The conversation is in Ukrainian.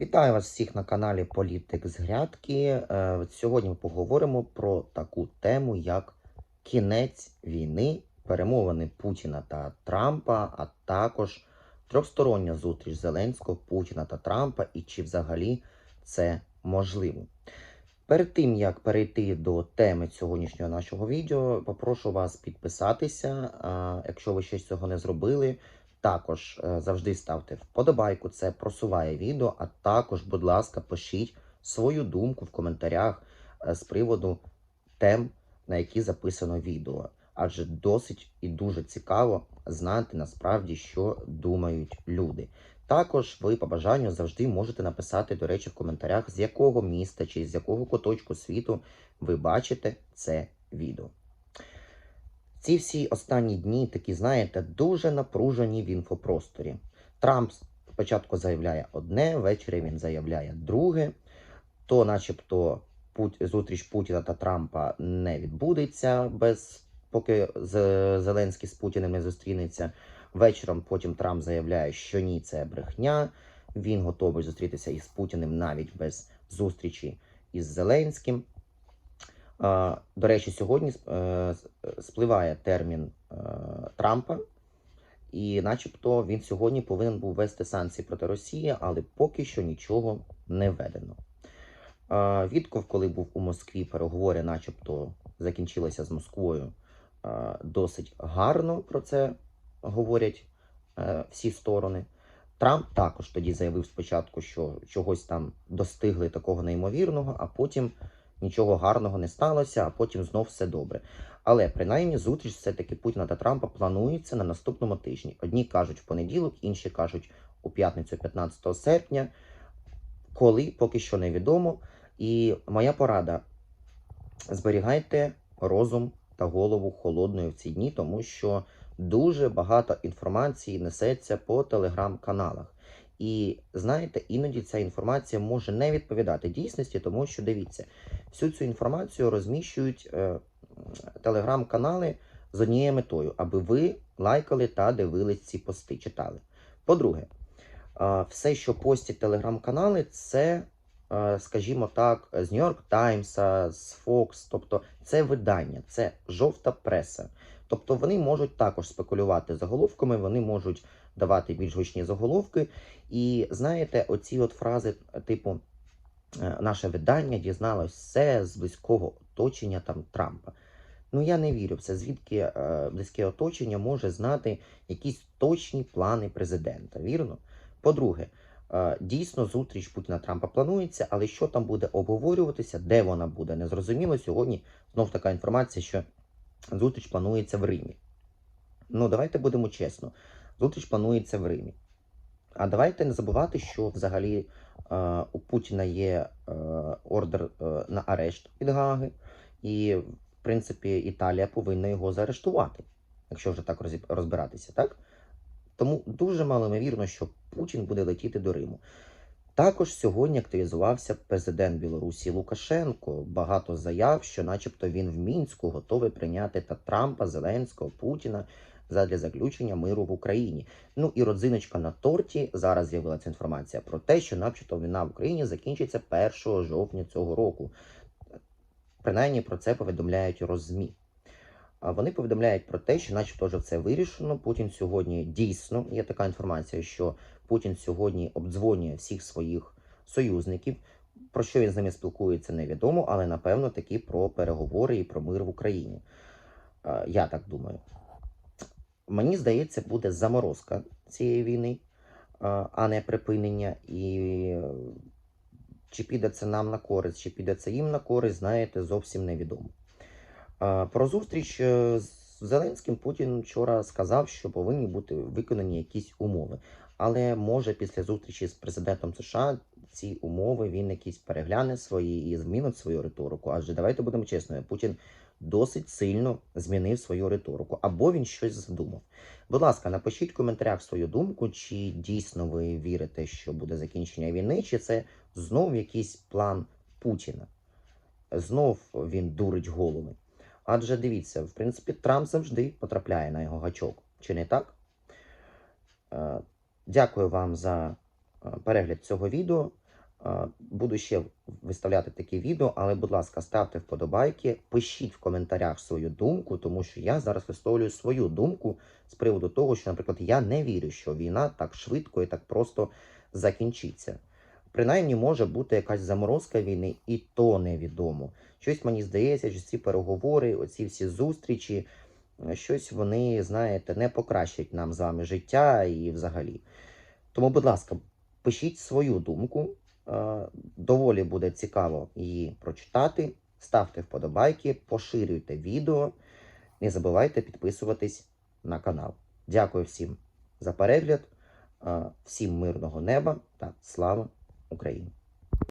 Вітаю вас всіх на каналі Політик з Грядки. Е, Сьогодні ми поговоримо про таку тему, як кінець війни, перемовини Путіна та Трампа, а також трьохстороння зустріч Зеленського, Путіна та Трампа, і чи взагалі це можливо. Перед тим як перейти до теми сьогоднішнього нашого відео, попрошу вас підписатися. Якщо ви ще цього не зробили, також е, завжди ставте вподобайку, це просуває відео. А також, будь ласка, пишіть свою думку в коментарях е, з приводу тем, на які записано відео. Адже досить і дуже цікаво знати насправді, що думають люди. Також ви по бажанню завжди можете написати, до речі, в коментарях, з якого міста чи з якого куточку світу ви бачите це відео. Ці всі останні дні такі, знаєте, дуже напружені в інфопросторі. Трамп спочатку заявляє одне, ввечері він заявляє друге, то, начебто, зустріч Путіна та Трампа не відбудеться без поки Зеленський з Путіним не зустрінеться. Вечором потім Трамп заявляє, що ні, це брехня. Він готовий зустрітися із Путіним навіть без зустрічі із Зеленським. До речі, сьогодні е, спливає термін е, Трампа, і, начебто, він сьогодні повинен був ввести санкції проти Росії, але поки що нічого не введено. А, Вітков, коли був у Москві, переговори, начебто, закінчилися з Москвою досить гарно про це говорять е, всі сторони. Трамп також тоді заявив спочатку, що чогось там достигли такого неймовірного, а потім нічого гарного не сталося, а потім знов все добре. Але принаймні зустріч все-таки Путіна та Трампа планується на наступному тижні. Одні кажуть в понеділок, інші кажуть у п'ятницю, 15 серпня. Коли поки що невідомо. І моя порада: зберігайте розум та голову холодною в ці дні, тому що дуже багато інформації несеться по телеграм-каналах. І знаєте, іноді ця інформація може не відповідати дійсності, тому що дивіться, всю цю інформацію розміщують е, телеграм-канали з однією метою, аби ви лайкали та дивились ці пости, читали. По-друге, е, все, що постять телеграм-канали, це, е, скажімо так, з York Times, з Fox, тобто це видання, це жовта преса. Тобто вони можуть також спекулювати заголовками, вони можуть давати більш гучні заголовки. І знаєте, оці от фрази, типу, е, наше видання дізналось все з близького оточення там Трампа. Ну я не вірю в це, звідки е, близьке оточення може знати якісь точні плани президента. Вірно? По-друге, е, дійсно зустріч Путіна Трампа планується, але що там буде обговорюватися, де вона буде, незрозуміло. Сьогодні знов така інформація, що зустріч планується в Римі. Ну, давайте будемо чесно. Зустріч планується в Римі. А давайте не забувати, що взагалі е, у Путіна є е, ордер е, на арешт від Гаги, і, в принципі, Італія повинна його заарештувати, якщо вже так розбиратися, так? Тому дуже малоймовірно, що Путін буде летіти до Риму. Також сьогодні активізувався президент Білорусі Лукашенко. Багато заяв, що, начебто, він в мінську готовий прийняти та Трампа, Зеленського, Путіна задля заключення миру в Україні. Ну і родзиночка на торті зараз з'явилася інформація про те, що, начебто, війна в Україні закінчиться 1 жовтня цього року. Принаймні про це повідомляють роззмі. А Вони повідомляють про те, що, начебто, вже це вирішено. Путін сьогодні дійсно є така інформація, що Путін сьогодні обдзвонює всіх своїх союзників. Про що він з ними спілкується, невідомо, але напевно таки про переговори і про мир в Україні. Я так думаю. Мені здається, буде заморозка цієї війни, е, а не припинення. І е, чи піде це нам на користь, чи піде це їм на користь, знаєте, зовсім невідомо. Е, Про зустріч з Зеленським Путін вчора сказав, що повинні бути виконані якісь умови. Але може після зустрічі з президентом США ці умови він якісь перегляне свої і змінить свою риторику. Адже давайте будемо чесними, Путін досить сильно змінив свою риторику, або він щось задумав. Будь ласка, напишіть в коментарях свою думку, чи дійсно ви вірите, що буде закінчення війни, чи це знов якийсь план Путіна. Знов він дурить голови. Адже дивіться, в принципі, Трамп завжди потрапляє на його гачок. Чи не так? Е, Дякую вам за е, перегляд цього відео. Е, Буду ще виставляти такі відео, але, будь ласка, ставте вподобайки, пишіть в коментарях свою думку, тому що я зараз висловлюю свою думку з приводу того, що, наприклад, я не вірю, що війна так швидко і так просто закінчиться. Принаймні може бути якась заморозка війни, і то невідомо. Щось мені здається, що ці переговори, оці всі зустрічі, е, щось вони, знаєте, не покращать нам з вами життя і взагалі. Тому, будь ласка, пишіть свою думку. Е, Доволі буде цікаво її прочитати. Ставте вподобайки, поширюйте відео. Не забувайте підписуватись на канал. Дякую всім за перегляд, е, всім мирного неба та слава Україні!